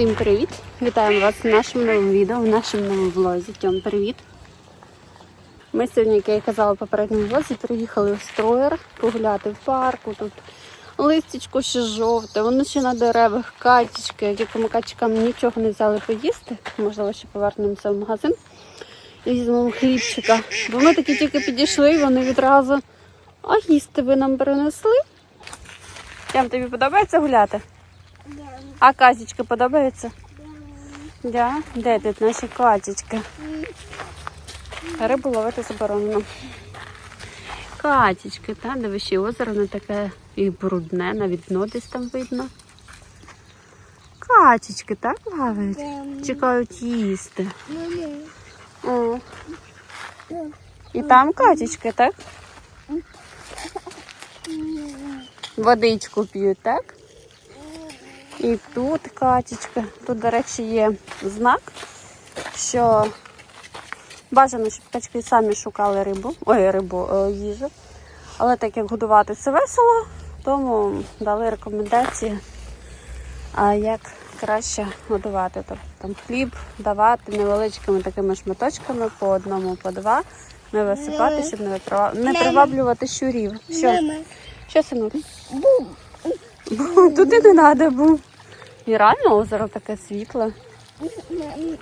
Всім привіт! Вітаємо вас в нашому новому відео, в нашому новому влозі. Тьом, привіт! Ми сьогодні, як я і казала в попередньому влозі, приїхали в строєр погуляти в парку. Тут листячко ще жовте, воно ще на деревах, качечки. Якому качкам нічого не взяли поїсти. Можливо, ще повернемося в магазин і візьмемо хлібчика. Бо ми такі тільки підійшли, вони відразу. А їсти ви нам принесли? Тям, тобі подобається гуляти? А казічки подобаються? Да? Де тут наші качечки? Рибу ловити заборонено. Катічки, та, ще озеро не таке і брудне, навіть дно десь там видно. Качечки, так плавають? Чекають їсти. О. І там качечки, так? Водичку п'ють, так? І тут качечка. Тут, до речі, є знак, що бажано, щоб качки самі шукали рибу, ой, рибу, е, їжу. Але так як годувати це весело, тому дали рекомендації, а як краще годувати. Тобто там хліб давати невеличкими такими шматочками, по одному, по два, не висипати, щоб не, витрива- не приваблювати щурів. Що? Що, синок? Бум, туди не треба був. І реально озеро таке світле.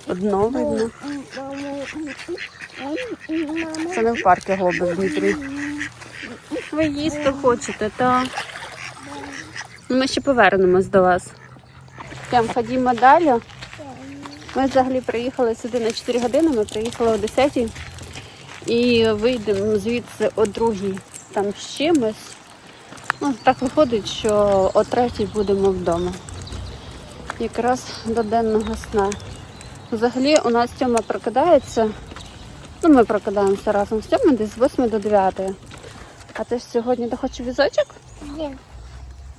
Дно видно. Це не в парку голуби в Дніпрі. Ви їсти хочете, так? Ну, Ми ще повернемось до вас. Прям ходімо далі. Ми взагалі приїхали сюди на 4 години, ми приїхали о 10 і вийдемо звідси о 2 там з чимось. Ну, так виходить, що о 3 будемо вдома. Якраз до денного сна. Взагалі у нас Тьома прокидається. Ну, ми прокидаємося разом з Тьомою десь з 8 до 9. А ти ж сьогодні ти хочеш візочок?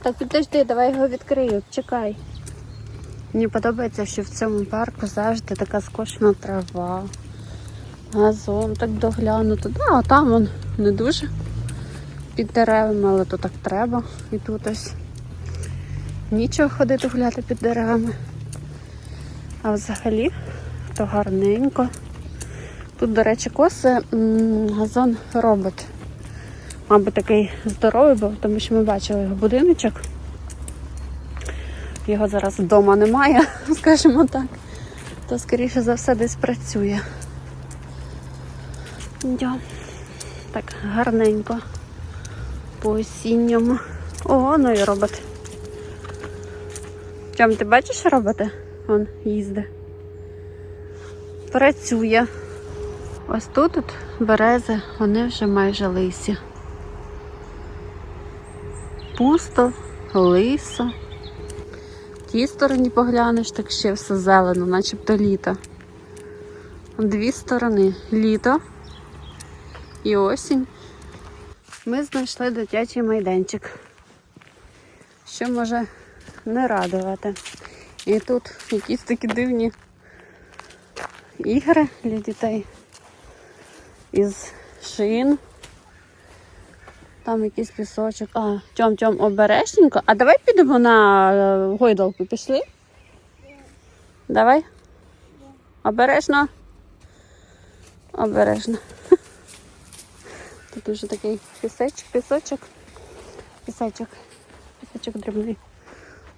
Так підожди, давай його відкрию. Чекай. Мені подобається, що в цьому парку завжди така скошена трава. Газон так доглянуто. Да, а там он не дуже під деревами, але то так треба. І тут ось нічого ходити гуляти під деревами. А взагалі то гарненько. Тут, до речі, коси газон робот. Мабуть, такий здоровий був, тому що ми бачили його будиночок. Його зараз вдома немає, скажімо так. То, скоріше за все, десь працює. Йо. Так, гарненько. По осінньому. Ого, ну і робот. Чом ти бачиш робота? Вон їздить. Працює. Ось тут от берези, вони вже майже лисі. Пусто, лисо. В тій стороні поглянеш, так ще все зелено, начебто літо. Дві сторони літо і осінь. Ми знайшли дитячий майданчик, що може не радувати. І тут якісь такі дивні ігри для дітей із шин. Там якийсь пісочок. А, тьом тьом обережненько. А давай підемо на е, гойдалку. Пішли? Давай. Обережно. Обережно. Тут уже такий пісечок, пісочок. Пісочок. Пісочок дрібний.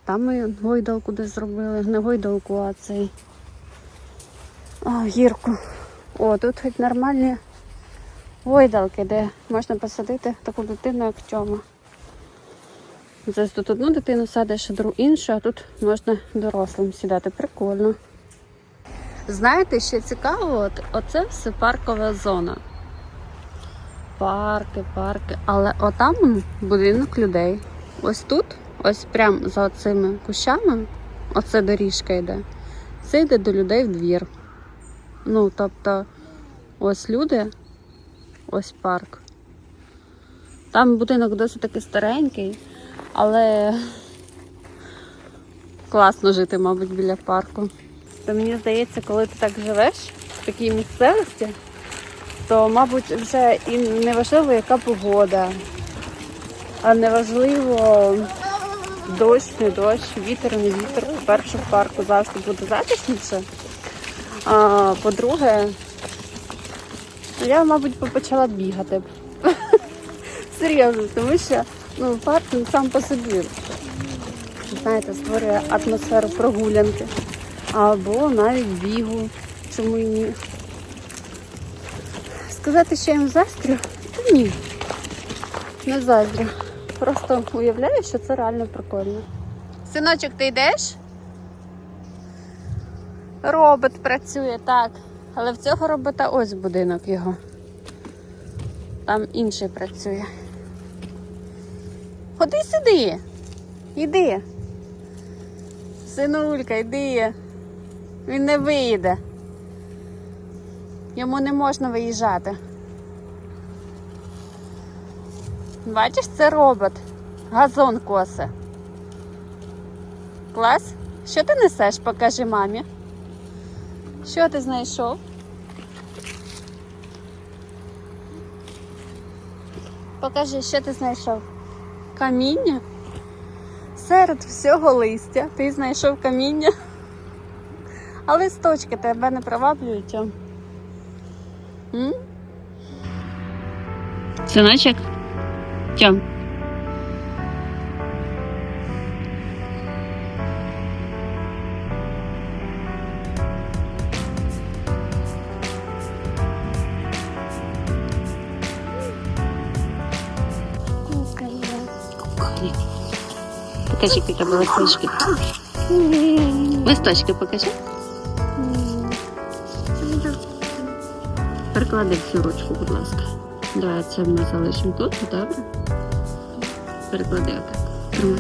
Там ми гойдалку десь зробили. Не гойдалку, а цей. О, гірку. О, тут хоч нормальні гойдалки, де можна посадити таку дитину, як Тьома. Зараз тут одну дитину садиш, а другу іншу, а тут можна дорослим сідати. Прикольно. Знаєте, ще цікаво, от, оце все паркова зона. Парки, парки. Але отам будинок людей. Ось тут, ось прямо за цими кущами, оце доріжка йде. Це йде до людей в двір. Ну, тобто, ось люди, ось парк. Там будинок досить таки старенький, але класно жити, мабуть, біля парку. То мені здається, коли ти так живеш в такій місцевості, то, мабуть, вже і не важливо, яка погода, а не важливо, Дощ, не дощ, вітер, не вітер. По-перше, в парку завжди буде затишніше. А по-друге, я, мабуть, почала бігати. Серйозно, тому що ну, парк він сам по собі. Знаєте, створює атмосферу прогулянки. Або навіть бігу. Чому і ні? Сказати, що я їм заздрю? Та ні. Не заздрю. Просто уявляю, що це реально прикольно. Синочок, ти йдеш? Робот працює, так. Але в цього робота ось будинок його. Там інший працює. Ходи сюди. Іди. Синулька, йди. Він не виїде. Йому не можна виїжджати. Бачиш, це робот. Газон косе. Клас? Що ти несеш? Покажи мамі. Що ти знайшов? Покажи, що ти знайшов? Каміння? Серед всього листя ти знайшов каміння. А листочки тебе не приваблюють. Синочок? Тьом. Покажи, які тебе листочки. Листочки покажи. Переклади цю ручку, будь ласка. Давай це ми залишимо тут, добре? Переклади отак. Тримай.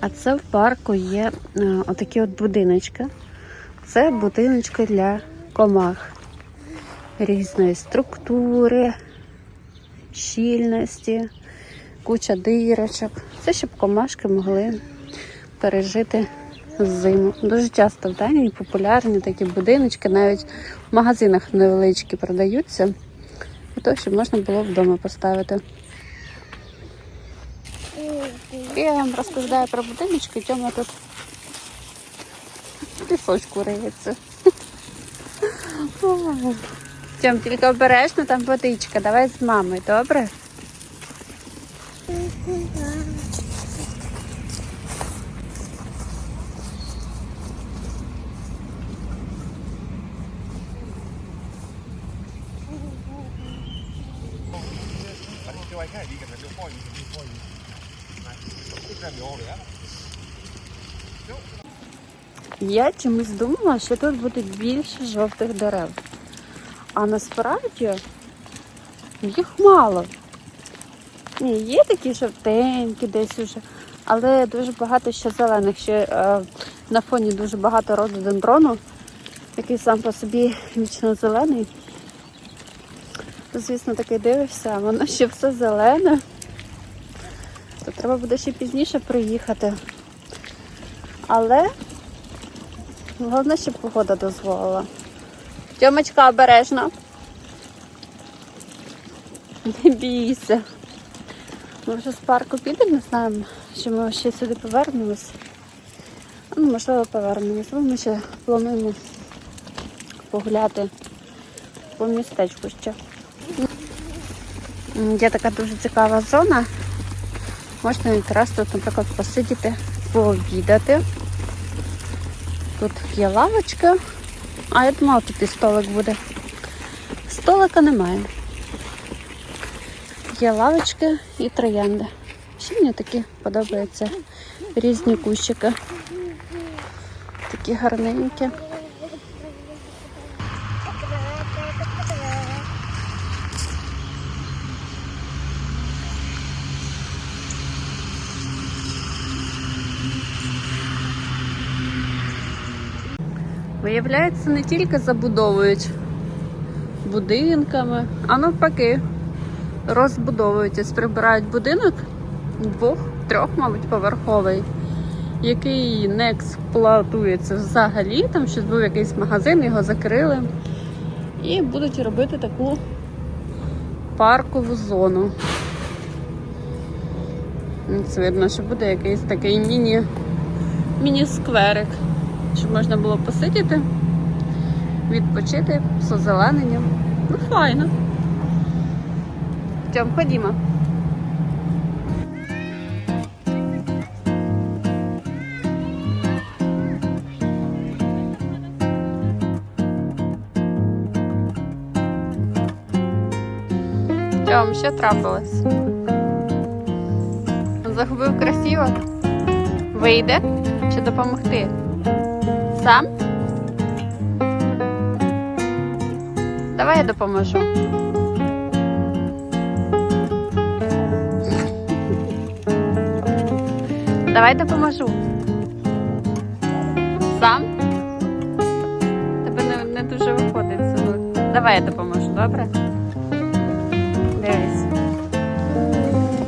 А це в парку є е, отакі от будиночки. Це будиночки для комах різної структури, щільності, куча дирочок. Це щоб комашки могли пережити зиму. Дуже часто в Данії популярні такі будиночки, навіть в магазинах невеличкі продаються, для того, щоб можна було вдома поставити. Я вам розповідаю про будиночки, Тьома тут пісочку риється. Тьом, тільки обережно, там водичка. Давай з мамою, добре? Я чомусь думала, що тут буде більше жовтих дерев. А насправді їх мало. Ні, є такі жовтенькі десь уже, але дуже багато ще зелених. Ще е, на фоні дуже багато рододендрону, який сам по собі вічно зелений. Звісно, таки дивишся, воно ще все зелене. То треба буде ще пізніше приїхати. Але головне, щоб погода дозволила. Тьомочка обережно. Не бійся. Ми вже з парку підемо, не знаємо, що ми ще сюди повернемось. Ну, можливо, повернемось. Ми ще плануємо погуляти по містечку ще. Є така дуже цікава зона. Можна якраз тут, наприклад, посидіти, пообідати. Тут є лавочка. А я думала, і столик буде. Столика немає. Є лавочки і троянди. Ще мені такі подобаються різні кущики. Такі гарненькі. Виявляється, не тільки забудовують будинками, а навпаки, розбудовують, прибирають будинок двох, трьох, мабуть, поверховий, який не експлуатується взагалі. Там щось був якийсь магазин, його закрили. І будуть робити таку паркову зону. Це видно, що буде якийсь такий міні, міні-скверик, щоб можна було посидіти, відпочити з озелененням. Ну, файно. Тьом, ходімо. Тьом, що трапилось? Загубив красиво. Вийде чи допомогти? Сам? Давай я допоможу. Давай допоможу. Сам? Тебе не, не дуже виходить. Давай я допоможу, добре? Дивись.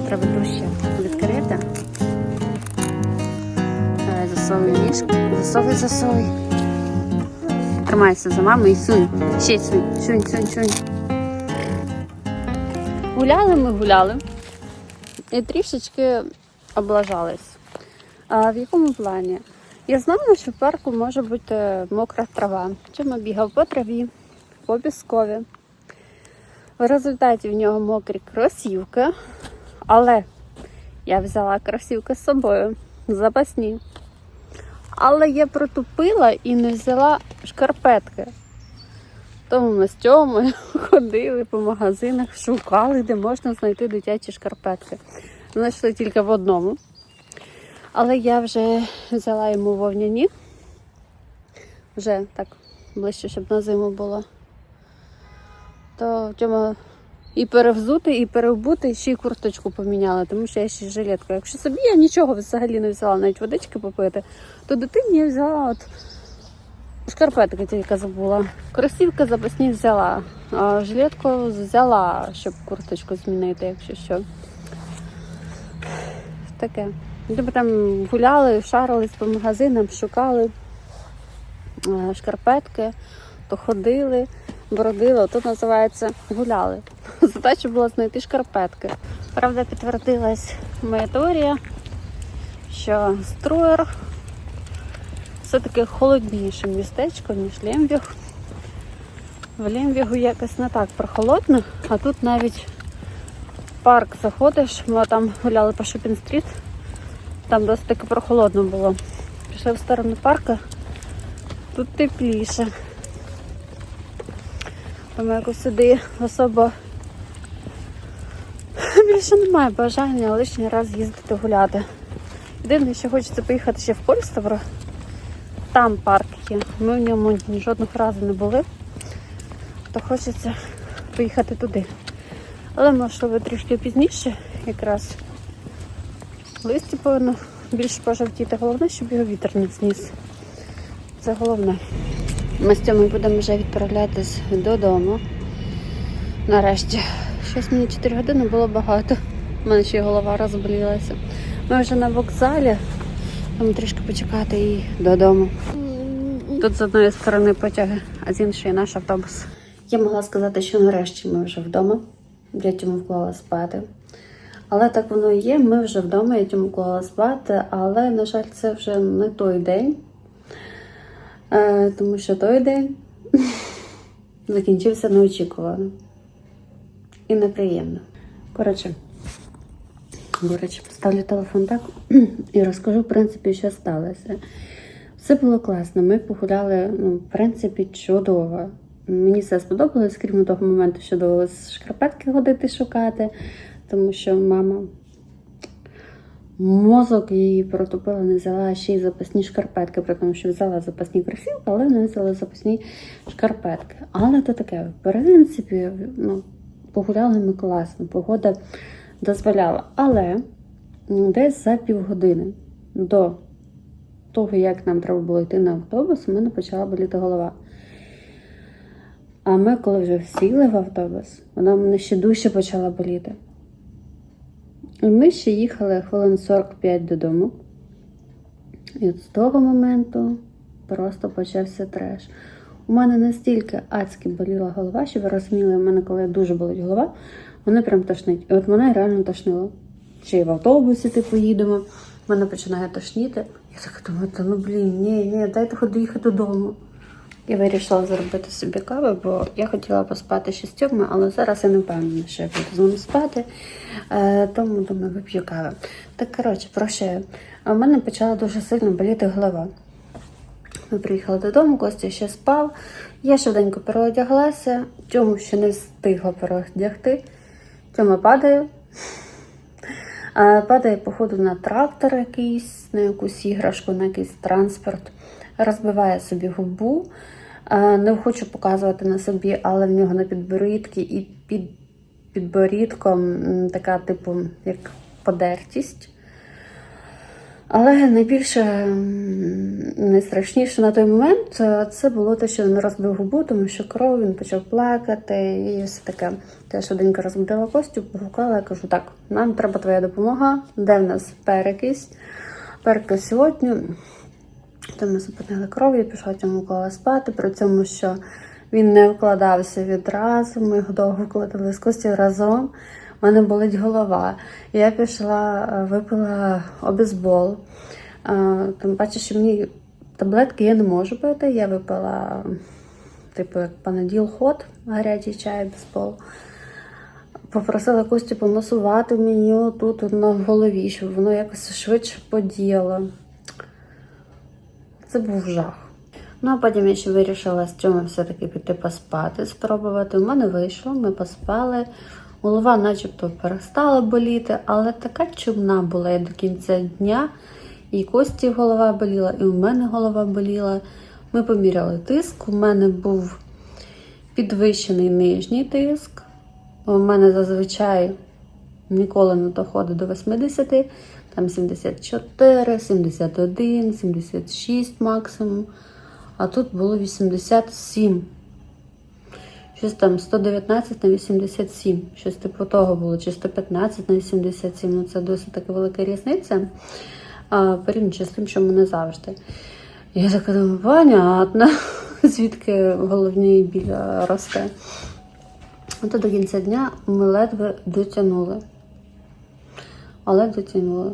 Треба дужче відкрити. Давай засовуй ніжку. Засовуй, засовуй. Тримайся за маму і сунь. Ще сунь, сунь, сунь, сунь. Гуляли ми гуляли і трішечки облажались. А в якому плані? Я знала, що в парку може бути мокра трава. Чому бігав по траві, по піскові. В результаті в нього мокрі кросівки, але я взяла кросівки з собою, запасні. Але я протупила і не взяла шкарпетки. Тому ми з Тьомою ходили по магазинах, шукали, де можна знайти дитячі шкарпетки. Знайшли тільки в одному. Але я вже взяла йому вовняні. Вже так ближче, щоб на зиму було. То Тьома і перевзути, і перевбути, і ще й курточку поміняла, тому що я ще жилетка. Якщо собі я нічого взагалі не взяла, навіть водички попити, то дитині я взяла от шкарпетки тільки забула. Кросівки запасні взяла, а жилетку взяла, щоб курточку змінити, якщо що. Таке. Тобто там гуляли, шарились по магазинам, шукали е, шкарпетки, то ходили, бродили, тут називається гуляли. Задача була знайти шкарпетки. Правда, підтвердилась моя теорія, що струєр все-таки холодніше містечко, ніж Лемвіг. В Лемвігу якось не так прохолодно, а тут навіть в парк заходиш, ми там гуляли по Шопінг-стріт, там досить таки прохолодно було. Пішли в сторону парку, тут тепліше. Тому якось сюди особо більше немає бажання лишній раз їздити гуляти. Єдине, що хочеться поїхати ще в Польставро. Там парк є. Ми в ньому жодного разу не були, то хочеться поїхати туди. Але можливо трішки пізніше якраз листі повинно більше пожовтіти. Головне, щоб його вітер не зніс. Це головне. Ми з цьому будемо вже відправлятись додому. Нарешті. Щось мені 4 години було багато. У мене ще й голова розболілася. Ми вже на вокзалі. Там трішки почекати і додому. Тут з одної сторони потяги, а з іншої наш автобус. Я могла сказати, що нарешті ми вже вдома. Я Тьому вклала спати. Але так воно і є. Ми вже вдома, я Тьому вклала спати, але, на жаль, це вже не той день. Е, тому що той день закінчився неочікувано і неприємно. Коротше, до поставлю телефон так і розкажу, в принципі, що сталося. Все було класно. Ми погуляли, ну, в принципі, чудово. Мені все сподобалось, крім того моменту, що довелося шкарпетки ходити шукати, тому що мама мозок її протопила, не взяла ще й запасні шкарпетки, при тому, що взяла запасні кросівки, але не взяла запасні шкарпетки. Але то таке, в принципі, ну, погуляли ми класно, погода дозволяла. Але десь за півгодини до того, як нам треба було йти на автобус, у мене почала боліти голова. А ми, коли вже сіли в автобус, вона мене ще дужче почала боліти. Ми ще їхали хвилин 45 додому. І от з того моменту просто почався треш. У мене настільки адськи боліла голова, що ви розуміли, у мене, коли дуже болить голова, мене прям тошнить. І от мене реально тошнило. Чи в автобусі типу їдемо, мене починає тошніти. Я так думаю, та ну блін, ні, ні, дайте хоч доїхати додому. І вирішила зробити собі кави, бо я хотіла поспати ще але зараз я не впевнена, що я буду з ним спати. Е, тому думаю, вип'ю кави. Так, коротше, про що я? А в мене почала дуже сильно боліти голова. Ми приїхали додому, Костя ще спав. Я швиденько переодяглася, Тьому ще не встигла переодягти. Тьома падає. Е, Падає, походу, на трактор якийсь, на якусь іграшку, на якийсь транспорт, розбиває собі губу. Е, Не хочу показувати на собі, але в нього на підборідці і під підборідком така, типу, як подертість. Але найбільше найстрашніше на той момент е, це було те, що він розбив губу, тому що кров він почав плакати і все таке. Я швиденько розбудила Костю, погукала, я кажу, так, нам треба твоя допомога. Де в нас перекись? Перекись сьогодні. То ми зупинили кров, я пішла цьому кола спати, при цьому, що він не вкладався відразу. Ми його довго вкладали з Костю разом. У мене болить голова. Я пішла, е, випила обезбол. Е, Тим паче, що мені таблетки я не можу пити. Я випила, типу, як панаділ ход, гарячий чай, обезбол. Попросила Костю помасувати мені тут на голові, щоб воно якось швидше подіяло. Це був жах. Ну, а потім я ще вирішила з цьому все-таки піти поспати, спробувати. У мене вийшло, ми поспали. Голова начебто перестала боліти, але така чумна була я до кінця дня. І Кості голова боліла, і у мене голова боліла. Ми поміряли тиск. У мене був підвищений нижній тиск. У мене зазвичай ніколи не доходить до 80, там 74, 71, 76 максимум. А тут було 87. Щось там 119 на 87. Щось типу того було, чи 115 на 87. Ну це досить така велика різниця. А, порівнюючи з тим, що мене завжди. Я така думаю, понятно, звідки головний біль росте. От до кінця дня ми ледве дотягнули. Але дотягнули.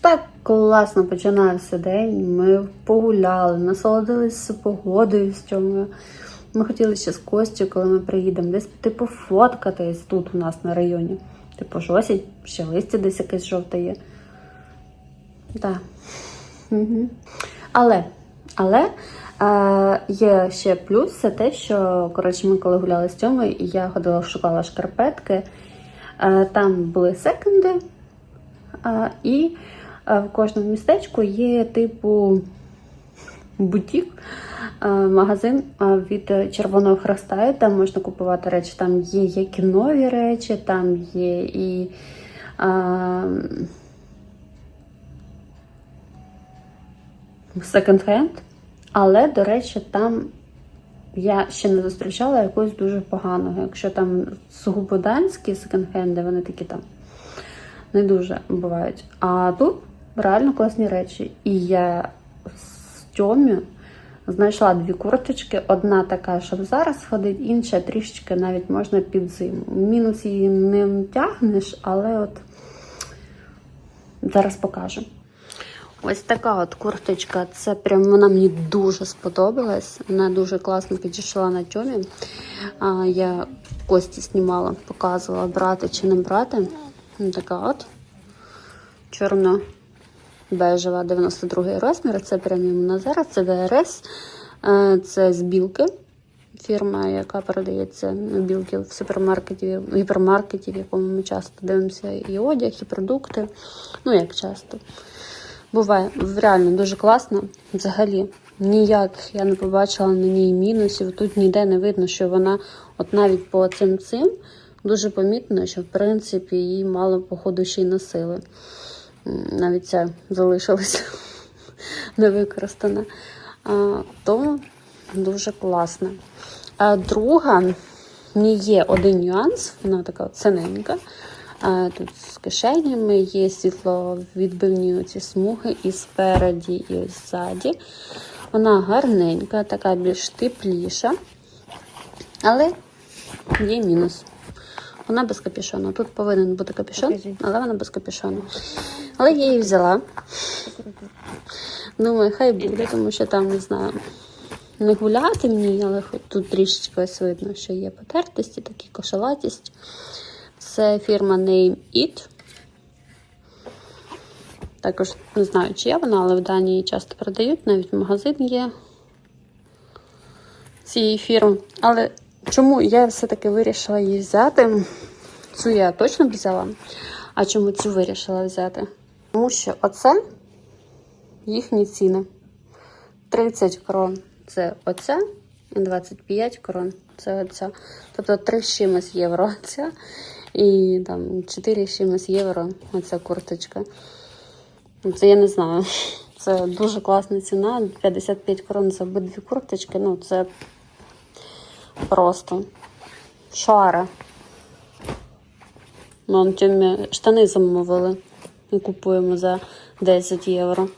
Так класно починався день. Ми погуляли, насолодилися погодою з чому. Ми хотіли ще з Костю, коли ми приїдемо, десь типу фоткатись тут у нас на районі. Типу ж ще листя десь якесь жовте є. Так. Угу. Але, але е, є ще плюс, це те, що коротше, ми коли гуляли з Тьомою, і я ходила, шукала шкарпетки. Е, там були секонди, е, і е, в кожному містечку є типу бутік, магазин від Червоного Хреста. Там можна купувати речі. Там є як і нові речі, там є і. е, секонд-хенд, але, до речі, там я ще не зустрічала якогось дуже поганого. Якщо там сугубо данські секонд-хенди, вони такі там не дуже бувають. А тут реально класні речі. І я з Тьомі знайшла дві курточки. Одна така, щоб зараз ходить, інша трішечки навіть можна під зиму. Мінус її не тягнеш, але от зараз покажу. Ось така от курточка. Це прям вона мені дуже сподобалась. Вона дуже класно підійшла на тьомі. Я Кості знімала, показувала, брати чи не брати. Така от чорно-бежева, 92 розмір. Це преміум на зараз, це ДРС, Е, це з білки. Фірма, яка продається білки в супермаркеті, в гіпермаркеті, в якому ми часто дивимося і одяг, і продукти. Ну, як часто. Буває реально дуже класно. Взагалі, ніяк я не побачила на ній мінусів. Тут ніде не видно, що вона, от навіть по цим цим, дуже помітно, що в принципі її мало, походу, ще й носили. Навіть ця залишилася невикористана. Тому дуже класно. А друга, ній є один нюанс, вона така синенька. Тут з кишенями є світловідбивні оці смуги і спереді, і ось ззаді. Вона гарненька, така більш тепліша. Але є мінус. Вона без капюшону. Тут повинен бути капюшон, але вона без капюшону. Але я її взяла. Думаю, хай буде, тому що там не знаю. Не гуляти мені, але хоч тут трішечки ось видно, що є потертості, такі кошелатість. Це фірма Name It. Також не знаю, чи є вона, але в Данії часто продають, навіть магазин є цієї фірми. Але чому я все-таки вирішила її взяти? Цю я точно взяла. А чому цю вирішила взяти? Тому що оце їхні ціни. 30 крон це оця, і 25 крон це оця. Тобто 3 з чимось євро ця, і там 4 чимось євро оця курточка. Ну, Це я не знаю. Це дуже класна ціна. 55 крон за обидві курточки. Ну, це просто шара. Вон тьомі штани замовили і купуємо за 10 євро.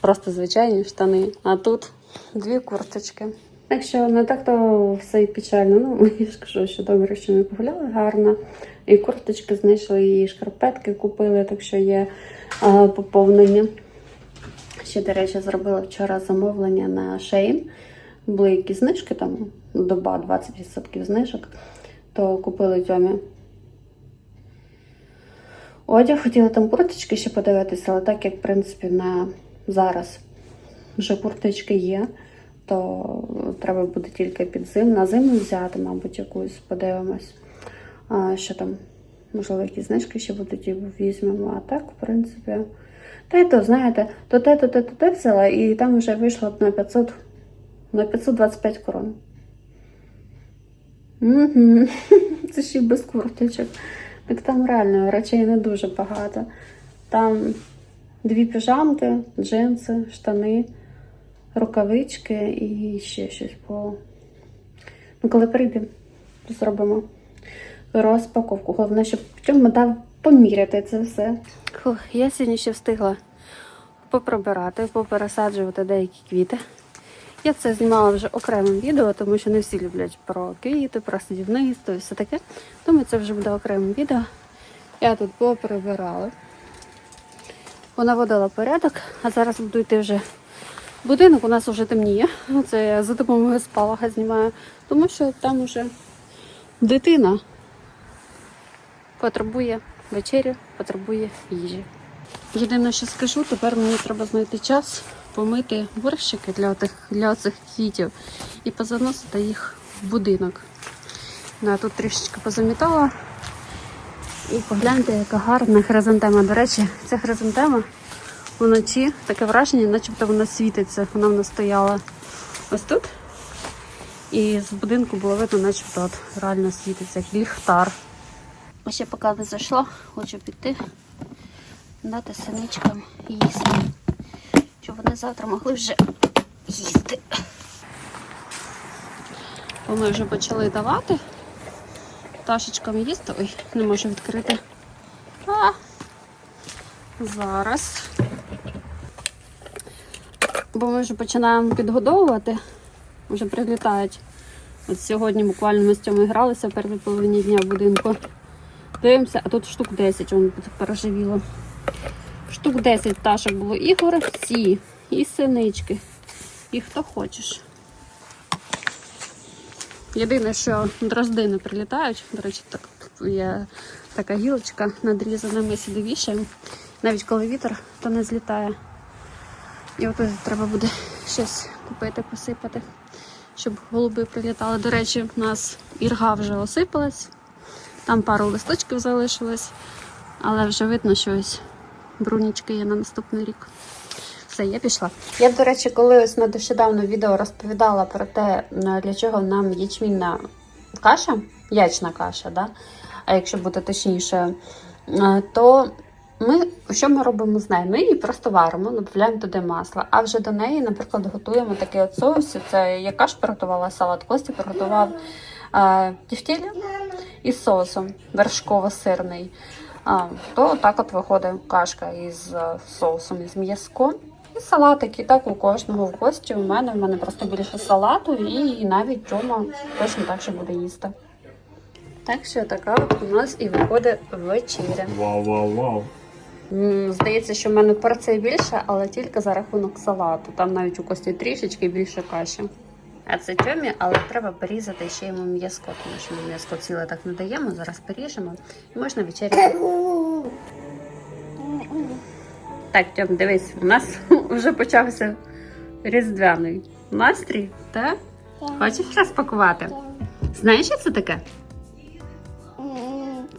Просто звичайні штани. А тут дві курточки. Так що не так то все і печально. Ну, я ж кажу, що добре, що ми погуляли гарно. І курточки знайшли, і шкарпетки купили, так що є а, поповнення. Ще, до речі, зробила вчора замовлення на Shein. Були якісь знижки, там доба 20% знижок. То купили Тьомі одяг. Хотіла там курточки ще подивитися, але так як, в принципі, на зараз вже курточки є, то треба буде тільки під зим. На зиму взяти, мабуть, якусь подивимось. Що там, можливо, якісь знижки ще будуть і візьмемо. А так, в принципі. Та й то, знаєте, то те, то те, то те взяла, і там вже вийшло на 500, на 525 крон. Угу. Це ще й без курточок. Так там реально речей не дуже багато. Там дві піжамки, джинси, штани, рукавички і ще щось по. Ну, коли прийдемо, зробимо розпаковку. Головне, щоб чому дав поміряти це все. Фух, я сьогодні ще встигла поприбирати, попересаджувати деякі квіти. Я це знімала вже окремим відео, тому що не всі люблять про квіти, про садівництво і все таке. Тому це вже буде окремим відео. Я тут поприбирала, понаводила порядок, а зараз буду йти вже будинок. У нас вже темніє. Це я за допомогою спалаха знімаю, тому що там вже дитина потребує вечері, потребує їжі. Єдине, що скажу, тепер мені треба знайти час помити горщики для, тих, для цих квітів і позаносити їх в будинок. Я тут трішечки позамітала. І погляньте, яка гарна хризантема. До речі, ця хризантема вночі таке враження, начебто вона світиться. Вона в нас стояла ось тут. І з будинку було видно, начебто от реально світиться як ліхтар. Ще поки не зайшла, хочу піти, дати синичкам їсти. Щоб вони завтра могли вже їсти. Бо ми вже почали давати пташечкам їсти. Ой, не можу відкрити. А, зараз. Бо ми вже починаємо підгодовувати. Вже прилітають. От сьогодні буквально ми з цьому гралися в першій половині дня в будинку. Дивимося, а тут штук 10 он переживіло. Штук 10 пташок було. І горобці, і синички. І хто хочеш. Єдине, що дрозди не прилітають. До речі, так є така гілочка надрізана, ми сюди вішаємо. Навіть коли вітер, то не злітає. І от треба буде щось купити, посипати, щоб голуби прилітали. До речі, в нас ірга вже осипалась, там пару листочків залишилось, але вже видно, що ось брунічки є на наступний рік. Все, я пішла. Я, до речі, коли ось на нещодавно відео розповідала про те, для чого нам ячмінна каша, ячна каша, да? а якщо бути точніше, то ми що ми робимо з нею? Ми її просто варимо, додаємо туди масло, а вже до неї, наприклад, готуємо такий от соус. Це я каш приготувала салат, Костя приготував е, тефтілі із соусом вершково-сирний. То так от виходить кашка із е, соусом із м'язком. І салатик, і так у кожного в гості. У мене в мене просто більше салату, і навіть Тьома точно так же буде їсти. Так що така от у нас і виходить вечеря. Вау, вау, вау. Здається, що в мене порція більше, але тільки за рахунок салату. Там навіть у кості трішечки більше каші. А це тьомі, але треба порізати ще йому м'язко, тому що ми м'язко ціле так не даємо. Зараз поріжемо і можна вечеряти. Так, Тьом, дивись, у нас вже почався різдвяний настрій, так? Хочеш розпакувати? Знаєш, що це таке?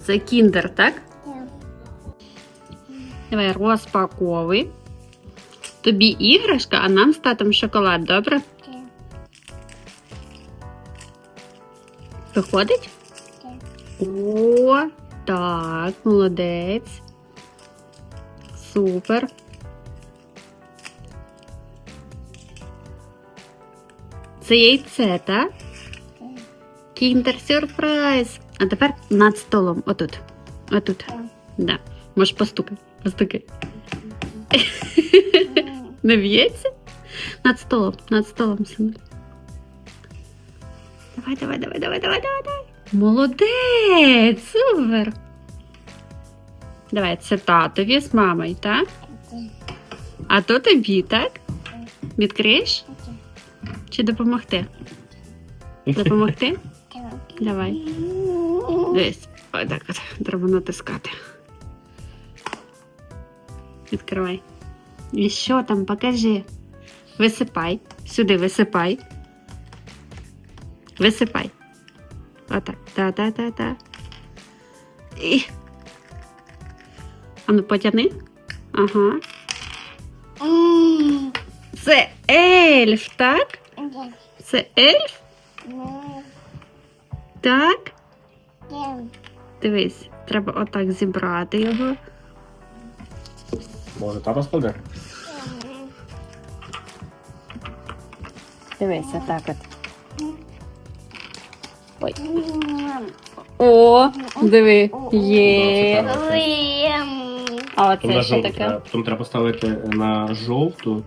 Це кіндер, так? Давай розпаковуй. Тобі іграшка, а нам з татом шоколад, добре? Виходить? О, так, молодець. Супер. Це яйце, так? Кіндер сюрприз. А тепер над столом. Отут. Отут. Да. Можеш постукай. Постукай. Не б'ється? Над столом, над столом, сину. Давай, давай, давай, давай, давай, давай, давай. Молодець! Супер! Давай, це татові з мамою, так? А то тобі, так? Відкриєш? Чи допомогти? Допомогти? Давай. Дивись. Ой, так. Треба натискати. Відкривай. І що там, покажи. Висипай. Сюди висипай. Висипай. Отак. Та-та-та-та. І. А ну потяни. Ага. Це ельф, так? Це ельф? Так? Дивись, треба отак зібрати його. Може, тата складе? Дивися, так от. Ой. О, диви, є. А Потім оце що жовту таке? треба, потім треба поставити на жовту.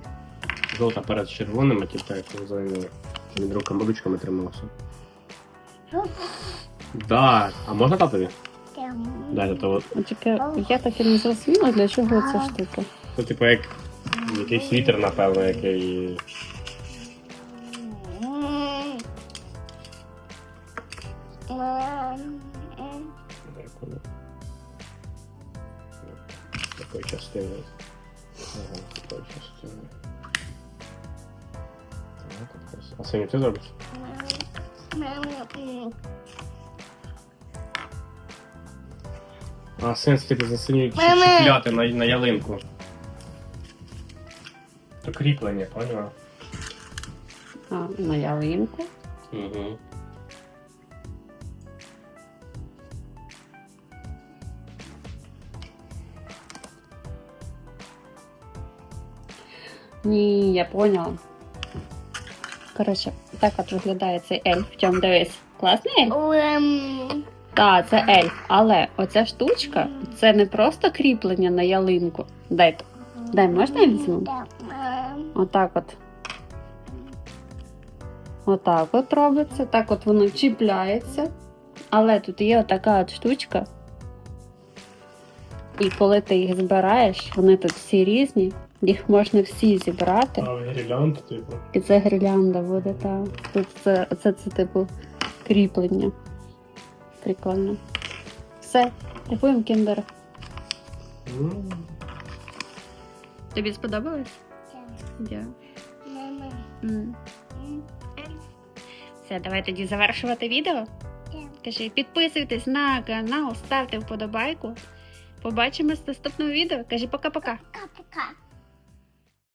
Жовта перед червоними, типу, як називаємо, від руками ручками тримався. Да. А можна татові? Дайте то от. От таке, я так і не зрозуміла, для чого ця штука. Це типу як якийсь вітер, напевно, який. Такої частини. Такої частини. А синю ти зробиш? А сенс типу за синю чіпляти на, на ялинку. То кріплення, поняла? А, на ялинку. Угу. Ні, я поняла. Коротше, так от виглядає цей ельф. Тьом, дивись. Класний ельф? Так, це ельф. Але оця штучка це не просто кріплення на ялинку. Дай, дай можна я візьму? Отак от. Отак от робиться. Так от воно чіпляється. Але тут є отака от штучка. І коли ти їх збираєш, вони тут всі різні. Їх можна всі зібрати. А гірлянда, типу. І це гірлянда буде, так. Тут це, це, це типу кріплення. Прикольно. Все, купуємо кіндер. Ну, Тобі сподобалось? Дякую. М. Все, давай тоді завершувати відео. Кажи, підписуйтесь на канал, ставте вподобайку. Побачимось в наступному відео. Кажи пока-пока. Пока-пока.